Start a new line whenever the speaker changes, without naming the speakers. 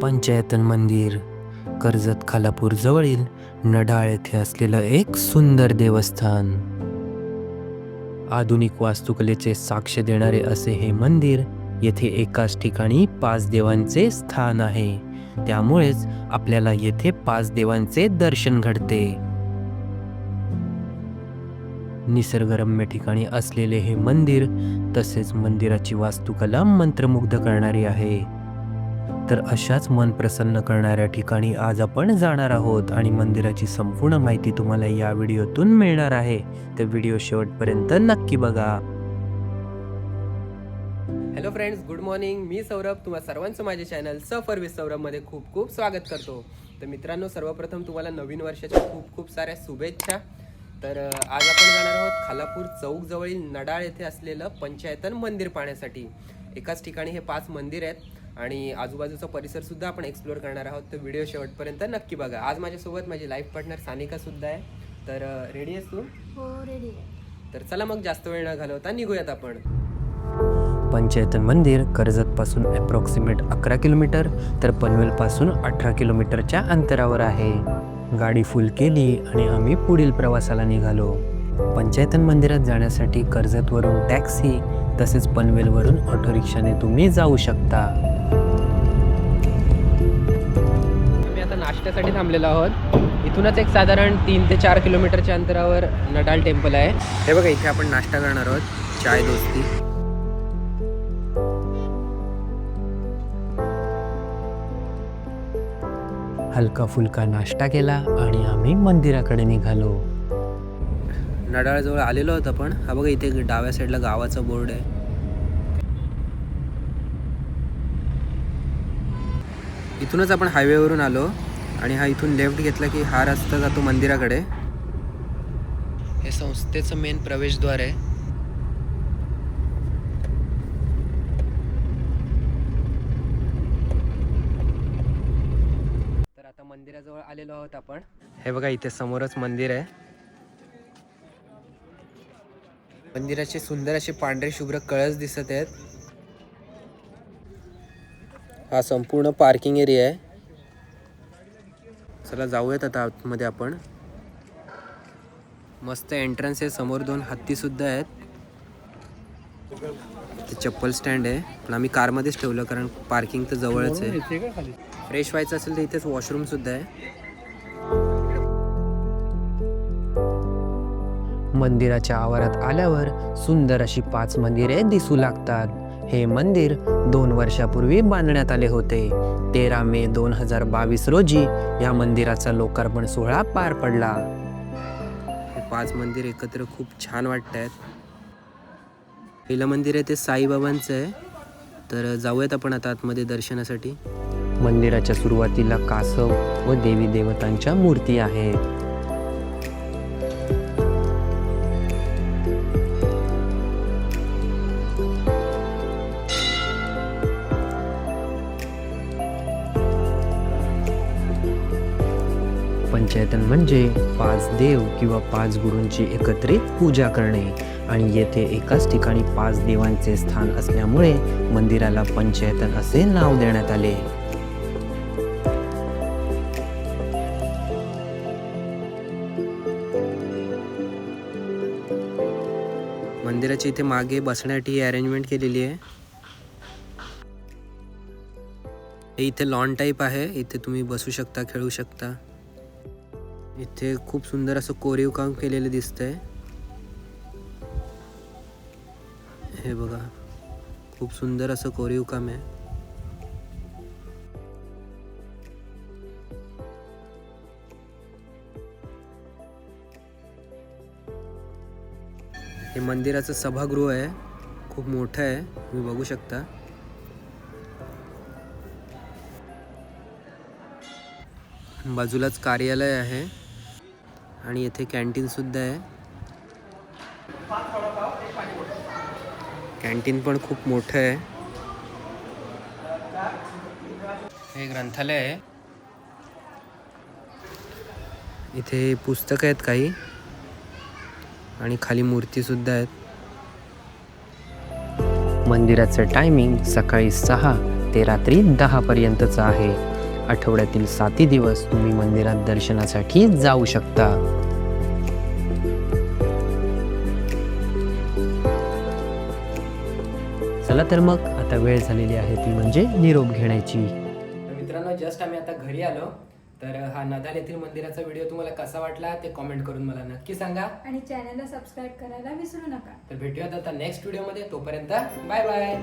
पंचायतन मंदिर कर्जत खालापूर जवळील नडाळ येथे असलेलं एक सुंदर देवस्थान. आधुनिक वास्तुकलेचे साक्ष देणारे असे हे मंदिर येथे एकाच ठिकाणी पाच देवांचे स्थान आहे. त्यामुळेच आपल्याला येथे पाच देवांचे दर्शन घडते. निसर्गरम्य ठिकाणी असलेले हे मंदिर तसेच मंदिराची वास्तुकला मंत्रमुग्ध करणारी आहे. तर अशाच मन प्रसन्न करणाऱ्या ठिकाणी आज आपण जाणार आहोत आणि मंदिराची संपूर्ण माहिती तुम्हाला या व्हिडिओतून मिळणार आहे. तर व्हिडिओ शेवटपर्यंत नक्की बघा.
हॅलो फ्रेंड्स गुड मॉर्निंग मी सौरभ तुम्हा सर्वांचं माझ्या चॅनल सफर विथ सौरभमध्ये खूप खूप स्वागत करतो. तर मित्रांनो सर्वप्रथम तुम्हाला नवीन वर्षाच्या खूप खूप साऱ्या शुभेच्छा. तर आज आपण जाणार आहोत खालापूर चौकजवळील नडाळ येथे असलेलं पंचायतन मंदिर पाहण्यासाठी. एकाच ठिकाणी हे पाच मंदिर आहेत. आणि आजूबाजूचा परिसर सुद्धा आपण एक्सप्लोअर करणार आहोत. तर व्हिडिओ शेवटपर्यंत नक्की बघा. आज माझ्यासोबत माझी लाईफ पार्टनर सानिका सुद्धा आहे. तर रेडी आहेस तू?
हो रेडी आहे.
तर चला मग जास्त वेळ न घालवता निघूयात आपण.
पंचायतन मंदिर कर्जतपासून अप्रॉक्सिमेट अकरा किलोमीटर तर पनवेलपासून अठरा किलोमीटरच्या अंतरावर आहे. गाडी फुल केली आणि आम्ही पुढील प्रवासाला निघालो. पंचायतन मंदिरात जाण्यासाठी कर्जतवरून टॅक्सी तसेच पनवेलवरून ऑटो रिक्षाने तुम्ही जाऊ शकता.
नाश्त्यासाठी थांबलेलो आहोत. इथूनच एक साधारण तीन ते चार किलोमीटरच्या अंतरावर नडाल टेम्पल आहे. हे बघा इथे आपण नाश्ता करणार आहोत. चाय दोस्ती.
हलका फुलका नाश्ता केला आणि आम्ही मंदिराकडे निघालो.
नडाळजवळ आलेलो होतं आपण. हा बघा इथे डाव्या साईडला गावाचा बोर्ड आहे. इथूनच आपण हायवेवरून आलो. आणि हा इथून लेफ्ट घेतला की हा रस्ता जातो मंदिराकडे. हे संस्थेचं मेन प्रवेशद्वार आहे. तर आता मंदिराजवळ आलेलो आहोत आपण. हे बघा इथे समोरच मंदिर आहे. मंदिराचे सुंदर असे पांढरे शुभ्र कळस दिसत आहेत. हा संपूर्ण पार्किंग एरिया आहे. चला जाऊयात आता आतमध्ये आपण. मस्त एंट्रन्स आहे समोर दोन हत्ती सुद्धा आहेत. ते चप्पल स्टँड आहे. पण आम्ही कारमध्येच ठेवलं कारण पार्किंग तर जवळच आहे. फ्रेश व्हायचं असेल तर इथेच वॉशरूम सुद्धा आहे.
मंदिराच्या आवारात आल्यावर सुंदर अशी पाच मंदिरे दिसू लागतात. हे मंदिर दोन वर्षापूर्वी बांधण्यात आले होते. तेरा मे दोन हजार बावीस रोजी या मंदिराचा लोकार्पण सोहळा पार पडला.
हे पाच मंदिर एकत्र खूप छान वाटत आहेत पहिलं मंदिर आहे ते साईबाबांचं आहे. तर जाऊयात आपण आता आतमध्ये दर्शनासाठी.
मंदिराच्या सुरुवातीला कासव व देवी देवतांच्या मूर्ती आहेत पंचायतन म्हणजे पाच देव किंवा पाच गुरूंची एकत्रित पूजा करणे. आणि येथे एकाच ठिकाणी पाच देवांचे स्थान असल्यामुळे मंदिराला पंचायतन असे नाव देण्यात आले.
मंदिराच्या इथे मागे बसण्यासाठी अरेंजमेंट केलेली आहे. हे इथे लॉन टाईप आहे. इथे तुम्ही बसू शकता खेळू शकता. इथे खूप सुंदर असं कोरीव काम केलेलं दिसतंय. हे बघा खूप सुंदर असं कोरीव काम आहे. हे मंदिराचं सभागृह आहे. खूप मोठं आहे तुम्ही बघू शकता. बाजूलाच कार्यालय आहे. आणि येथे कॅन्टीनसुद्धा आहे. कॅन्टीन पण खूप मोठं आहे. हे ग्रंथालय आहे. इथे पुस्तकं आहेत काही. आणि खाली मूर्तीसुद्धा आहेत.
मंदिराचं टायमिंग सकाळी सहा ते रात्री दहापर्यंतचं आहे. आठवड्यातील साती दिवस तुम्ही मंदिरात दर्शनासाठी जाऊ शकता. चला तर मग आता वेळ झालेली आहे ती म्हणजे निरोप घेण्याची.
तर मित्रांनो जस्ट आम्ही आता घरी आलो. तर हा नदाल येथील मंदिराचा व्हिडिओ तुम्हाला कसा वाटला ते कॉमेंट करून मला नक्की सांगा.
आणि चॅनलला सबस्क्राईब करायला विसरू नका.
तर भेटूयात आता नेक्स्ट व्हिडिओमध्ये तोपर्यंत बाय बाय